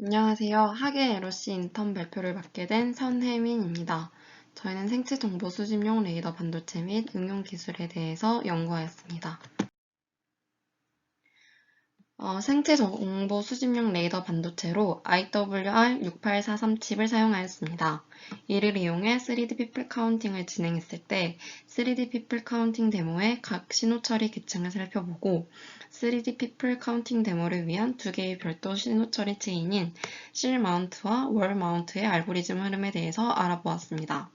안녕하세요. 학예 LOC 인턴 발표를 맡게 된 선혜민입니다. 저희는 생체 정보 수집용 레이더 반도체 및 응용 기술에 대해서 연구하였습니다. 어, 생체 정보 수집용 레이더 반도체로 IWR6843 칩을 사용하였습니다. 이를 이용해 3D 피플 카운팅을 진행했을 때 3D 피플 카운팅 데모의 각 신호 처리 계층을 살펴보고 3D 피플 카운팅 데모를 위한 두 개의 별도 신호 처리 체인인 실 마운트와 월 마운트의 알고리즘 흐름에 대해서 알아보았습니다.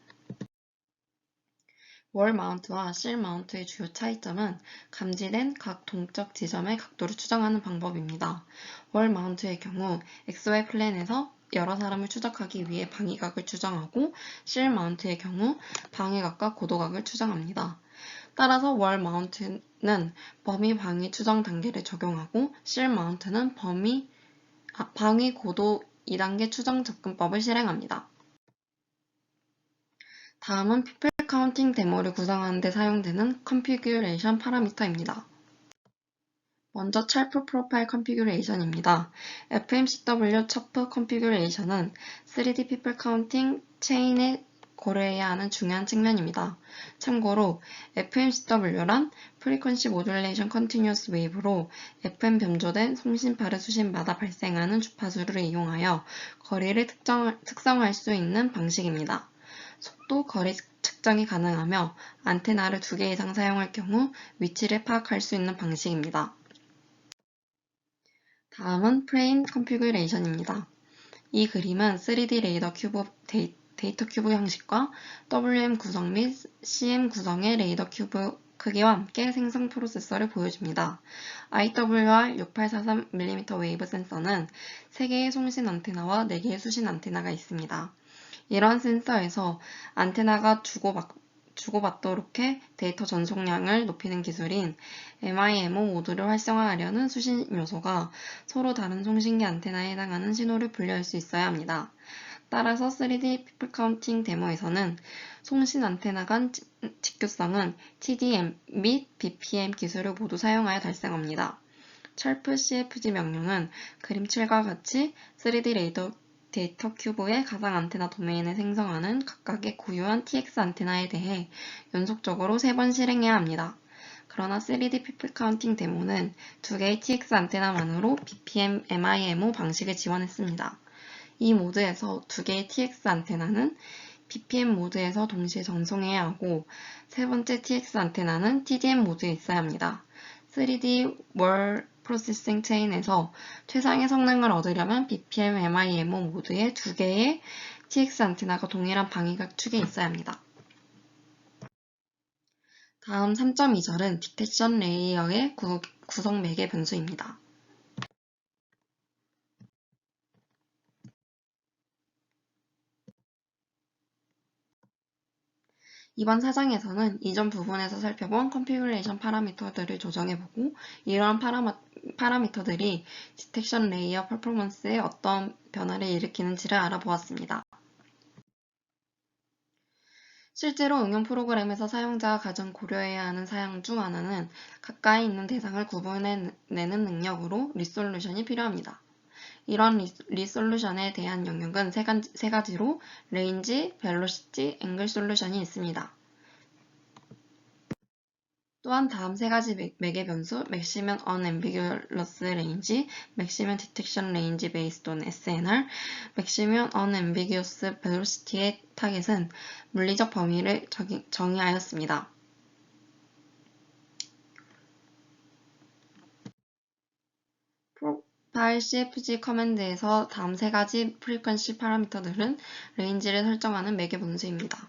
월 마운트와 실 마운트의 주요 차이점은 감지된 각 동적 지점의 각도를 추정하는 방법입니다. 월 마운트의 경우 XY 플랜에서 여러 사람을 추적하기 위해 방위각을 추정하고 실 마운트의 경우 방위각과 고도각을 추정합니다. 따라서 월 마운트는 범위 방위 추정 단계를 적용하고 실 마운트는 범위 아, 방위 고도 2단계 추정 접근법을 실행합니다. 다음은 피플 카운팅 데모를 구성하는 데 사용되는 컨피규레이션 파라미터입니다. 먼저 찰프 프로파일 컨피규레이션입니다. FMCW 첩프 컨피규레이션은 3D 피플 카운팅 체인에 고려해야 하는 중요한 측면입니다. 참고로 FMCW란 프리퀀시 모듈레이션 컨티뉴어스 웨이브로 FM 변조된 송신파를 수신마다 발생하는 주파수를 이용하여 거리를 특정, 특성할 수 있는 방식입니다. 속도, 거리 측정이 가능하며 안테나를 두 개 이상 사용할 경우 위치를 파악할 수 있는 방식입니다. 다음은 프레임 컨피그레이션입니다. 이 그림은 3D 레이더 큐브 데이, 데이터 큐브 형식과 WM 구성 및 CM 구성의 레이더 큐브 크기와 함께 생성 프로세서를 보여줍니다. IWR6843mm 웨이브 센서는 3개의 송신 안테나와 4개의 수신 안테나가 있습니다. 이런 센서에서 안테나가 주고받, 주고받도록 해 데이터 전송량을 높이는 기술인 MIMO 모드를 활성화하려는 수신 요소가 서로 다른 송신기 안테나에 해당하는 신호를 분류할 수 있어야 합니다. 따라서 3D 피플 카운팅 데모에서는 송신 안테나 간 직교성은 TDM 및 BPM 기술을 모두 사용하여 달성합니다. 철프 CFG 명령은 그림 7과 같이 3D 레이더 데이터 큐브의 가상 안테나 도메인을 생성하는 각각의 고유한 TX 안테나에 대해 연속적으로 3번 실행해야 합니다. 그러나 3D 피플 카운팅 데모는 두 개의 TX 안테나만으로 BPM MIMO 방식을 지원했습니다. 이 모드에서 두 개의 TX 안테나는 BPM 모드에서 동시에 전송해야 하고 세 번째 TX 안테나는 TDM 모드에 있어야 합니다. 3D 월 프로세싱 체인에서 최상의 성능을 얻으려면 BPM, MIMO 모두의 두 개의 TX 안테나가 동일한 방위각 축에 있어야 합니다. 다음 3.2절은 디텍션 레이어의 구, 구성 매개 변수입니다. 이번 사장에서는 이전 부분에서 살펴본 컨피그레이션 파라미터들을 조정해보고 이러한 파라마, 파라미터들이 디텍션 레이어 퍼포먼스에 어떤 변화를 일으키는지를 알아보았습니다. 실제로 응용 프로그램에서 사용자가 가장 고려해야 하는 사양 중 하나는 가까이 있는 대상을 구분해내는 능력으로 리솔루션이 필요합니다. 이런 리솔루션에 대한 영역은 세, 가지, 세 가지로 레인지, 벨로시티, 앵글 솔루션이 있습니다. 또한 다음 세 가지 매개 변수, 맥시면 unambiguous range, 맥시면 detection range based on SNR, 맥시면 unambiguous velocity의 타겟은 물리적 범위를 정의하였습니다. 파일 cfg 커맨드에서 다음 세 가지 프리퀀시 파라미터들은 레인지를 설정하는 매개 분수입니다.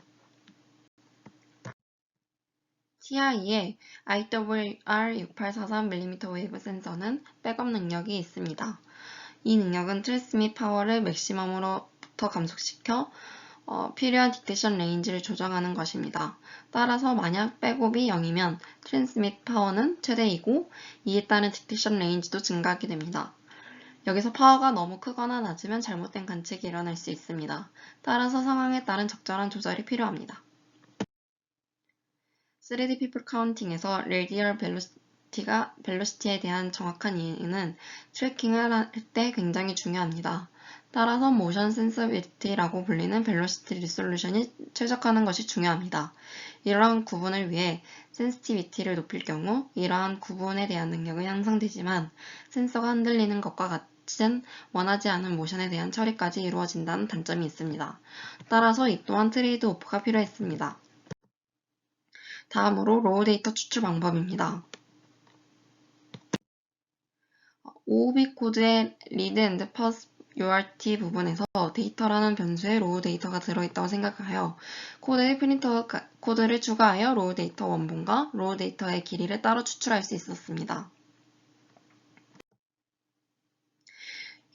TI의 IWR6843mm 웨이브 센서는 백업 능력이 있습니다. 이 능력은 트랜스밋 파워를 맥시멈으로부터 감속시켜 어, 필요한 디텍션 레인지를 조정하는 것입니다. 따라서 만약 백업이 0이면 트랜스밋 파워는 최대이고 이에 따른 디텍션 레인지도 증가하게 됩니다. 여기서 파워가 너무 크거나 낮으면 잘못된 관측이 일어날 수 있습니다. 따라서 상황에 따른 적절한 조절이 필요합니다. 3D 피플 카운팅에서 레디얼 벨로시티 벨로시티가 벨로시티에 대한 정확한 이해는 트래킹을 할 때 굉장히 중요합니다. 따라서 모션 센서비리티라고 불리는 벨로시티 리솔루션이 최적화하는 것이 중요합니다. 이러한 구분을 위해 센시티비티를 높일 경우 이러한 구분에 대한 능력은 향상되지만 센서가 흔들리는 것과 같은 원하지 않은 모션에 대한 처리까지 이루어진다는 단점이 있습니다. 따라서 이 또한 트레이드 오프가 필요했습니다. 다음으로 로우 데이터 추출 방법입니다. OOB 코드의 read and pass URT 부분에서 데이터라는 변수에 로우 데이터가 들어있다고 생각하여 코드의 프린터 가- 코드를 추가하여 로우 데이터 원본과 로우 데이터의 길이를 따로 추출할 수 있었습니다.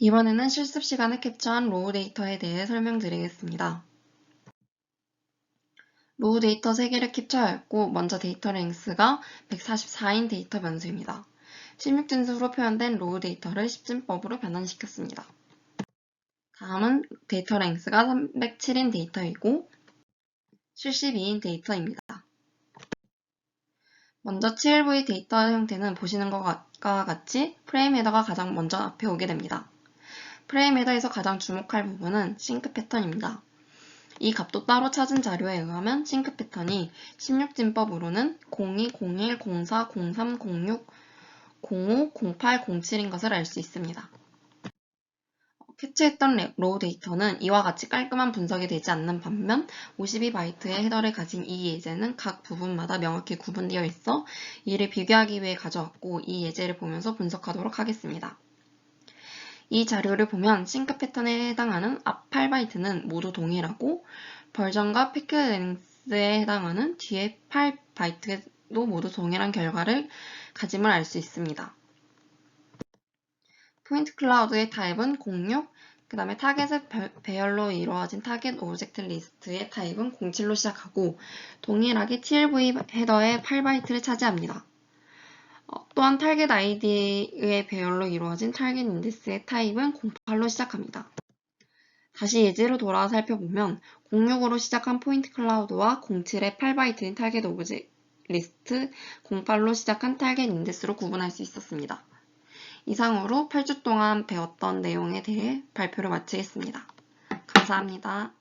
이번에는 실습 시간에 캡처한 로우 데이터에 대해 설명드리겠습니다. 로우 데이터 3개를 캡처하였고 먼저 데이터 랭스가 144인 데이터 변수입니다. 16진수로 표현된 로우 데이터를 10진법으로 변환시켰습니다. 다음은 데이터 랭스가 307인 데이터이고 72인 데이터입니다. 먼저 7V 데이터 형태는 보시는 것과 같이 프레임 헤더가 가장 먼저 앞에 오게 됩니다. 프레임 헤더에서 가장 주목할 부분은 싱크 패턴입니다. 이 값도 따로 찾은 자료에 의하면 싱크 패턴이 16진법으로는 02, 01, 04, 03, 06, 05, 08, 07인 것을 알 수 있습니다. 레- 로우 데이터는 이와 같이 깔끔한 분석이 되지 않는 반면 52바이트의 헤더를 가진 이 예제는 각 부분마다 명확히 구분되어 있어 이를 비교하기 위해 가져왔고 이 예제를 보면서 분석하도록 하겠습니다. 이 자료를 보면 싱크 패턴에 해당하는 앞 8바이트는 모두 동일하고 버전과 패킷 랭스에 해당하는 뒤에 8바이트도 모두 동일한 결과를 가짐을 알 수 있습니다. 포인트 클라우드의 타입은 06, 그 다음에 타겟의 별- 배열로 이루어진 타겟 오브젝트 리스트의 타입은 07로 시작하고 동일하게 TLV 헤더의 8바이트를 차지합니다. 어, 또한 타겟 아이디의 배열로 이루어진 타겟 인덱스의 타입은 08로 시작합니다. 다시 예제로 돌아와 살펴보면 06으로 시작한 포인트 클라우드와 07의 8바이트인 타겟 오브젝트 리스트, 08로 시작한 타겟 인덱스로 구분할 수 있었습니다. 이상으로 8주 동안 배웠던 내용에 대해 발표를 마치겠습니다. 감사합니다.